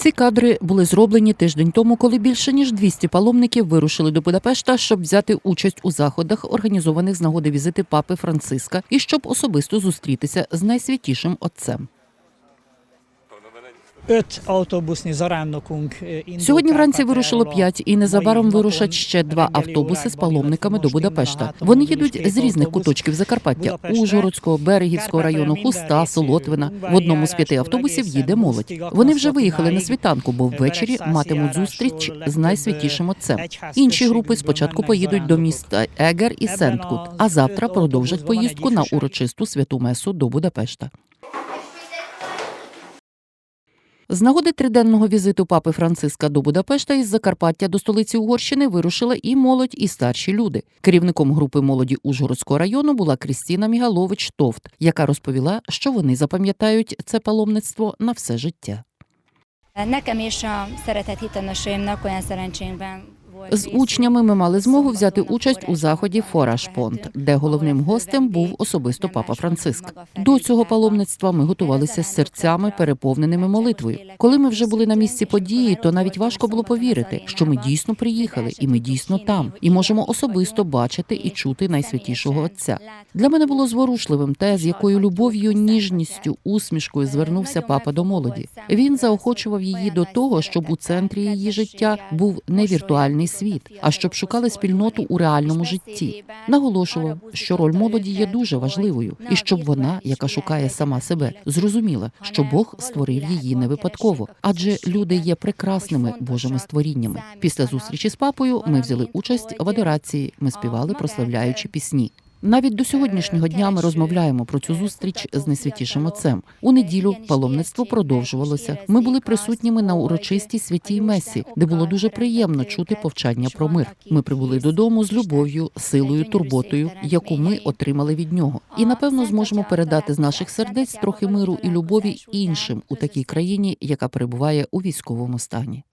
Ці кадри були зроблені тиждень тому, коли більше ніж 200 паломників вирушили до Будапешта, щоб взяти участь у заходах, організованих з нагоди візити папи Франциска, і щоб особисто зустрітися з найсвятішим отцем. Сьогодні вранці вирушило п'ять, і незабаром вирушать ще два автобуси з паломниками до Будапешта. Вони їдуть з різних куточків Закарпаття Ужгородського, Берегівського району, Хуста, Солотвина. В одному з п'яти автобусів їде молодь. Вони вже виїхали на світанку, бо ввечері матимуть зустріч з найсвятішим отцем. Інші групи спочатку поїдуть до міста Егер і Сенткут, а завтра продовжать поїздку на урочисту святу месу до Будапешта. З нагоди триденного візиту папи Франциска до Будапешта із Закарпаття до столиці Угорщини вирушила і молодь, і старші люди. Керівником групи молоді Ужгородського району була Крістіна Мігалович Товт, яка розповіла, що вони запам'ятають це паломництво на все життя. Nekem és a szeretett hitanőseimnek olyan З учнями ми мали змогу взяти участь у заході Фораш Понт, де головним гостем був особисто папа Франциск. До цього паломництва ми готувалися з серцями, переповненими молитвою. Коли ми вже були на місці події, то навіть важко було повірити, що ми дійсно приїхали, і ми дійсно там, і можемо особисто бачити і чути найсвятішого отця. Для мене було зворушливим те, з якою любов'ю, ніжністю, усмішкою звернувся папа до молоді. Він заохочував її до того, щоб у центрі її життя був не віртуальний світ, а щоб шукали спільноту у реальному житті. Наголошував, що роль молоді є дуже важливою, і щоб вона, яка шукає сама себе, зрозуміла, що Бог створив її не випадково, адже люди є прекрасними Божими створіннями. Після зустрічі з папою ми взяли участь в адорації. Ми співали, прославляючи пісні. Навіть до сьогоднішнього дня ми розмовляємо про цю зустріч з найсвятішим отцем. У неділю паломництво продовжувалося. Ми були присутніми на урочистій святій месі, де було дуже приємно чути повчання про мир. Ми прибули додому з любов'ю, силою, турботою, яку ми отримали від нього, і напевно зможемо передати з наших сердець трохи миру і любові іншим у такій країні, яка перебуває у військовому стані.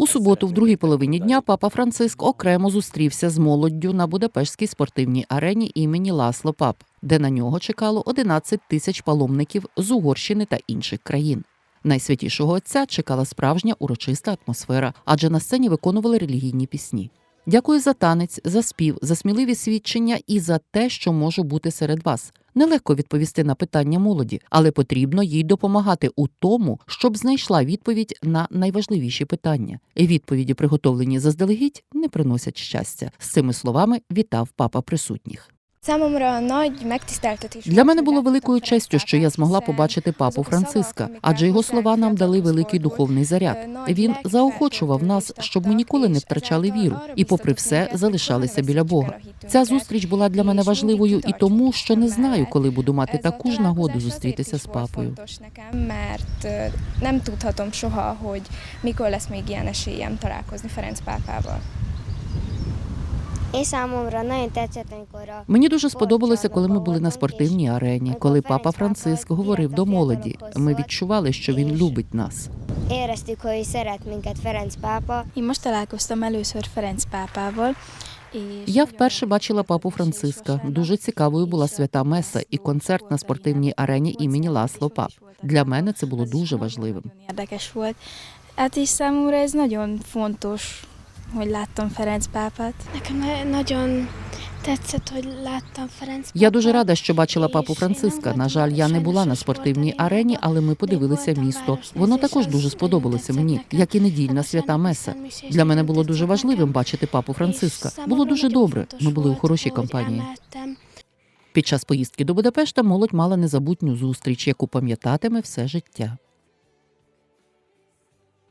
У суботу, в другій половині дня, папа Франциск окремо зустрівся з молоддю на Будапештській спортивній арені імені Ласло Пап, де на нього чекало 11 тисяч паломників з Угорщини та інших країн. Найсвятішого отця чекала справжня урочиста атмосфера, адже на сцені виконували релігійні пісні. Дякую за танець, за спів, за сміливі свідчення і за те, що можу бути серед вас. Нелегко відповісти на питання молоді, але потрібно їй допомагати у тому, щоб знайшла відповідь на найважливіші питання. Відповіді, приготовлені заздалегідь, не приносять щастя. З цими словами вітав папа присутніх. Для мене було великою честю, що я змогла побачити папу Франциска, адже його слова нам дали великий духовний заряд. Він заохочував нас, щоб ми ніколи не втрачали віру, і, попри все, залишалися біля Бога. Ця зустріч була для мене важливою і тому, що не знаю, коли буду мати таку ж нагоду зустрітися з папою. Nem tudhatom soha, hogy mikor lesz még ilyen esélyem. És számomra nagyon tetszett, amikor a Мені дуже сподобалося, коли ми були на спортивній арені, коли папа Франциск говорив до молоді. Ми відчували, що він любить нас. éreztük, hogy szeret minket Ferenc pápa, Én most találkoztam először Ferenc pápával, Я вперше бачила папу Франциска. Дуже цікавою була свята Меса і концерт на спортивній арені імені Ласло Пап. Для мене це було дуже важливим. Érdekes volt. Hát és számomra ez nagyon fontos, hogy láttam Ferenc pápát. Nekem na- nagyon tetszett, hogy láttam Я дуже рада, що бачила папу Франциска. На жаль, я не була на спортивній арені, але ми подивилися місто. Воно також дуже сподобалося мені, як і недільна свята Меса. Для мене було дуже важливим бачити папу Франциска. Було дуже добре. Ми були у хорошій компанії. Під час поїздки до Будапешта молодь мала незабутню зустріч, яку пам'ятатиме все життя.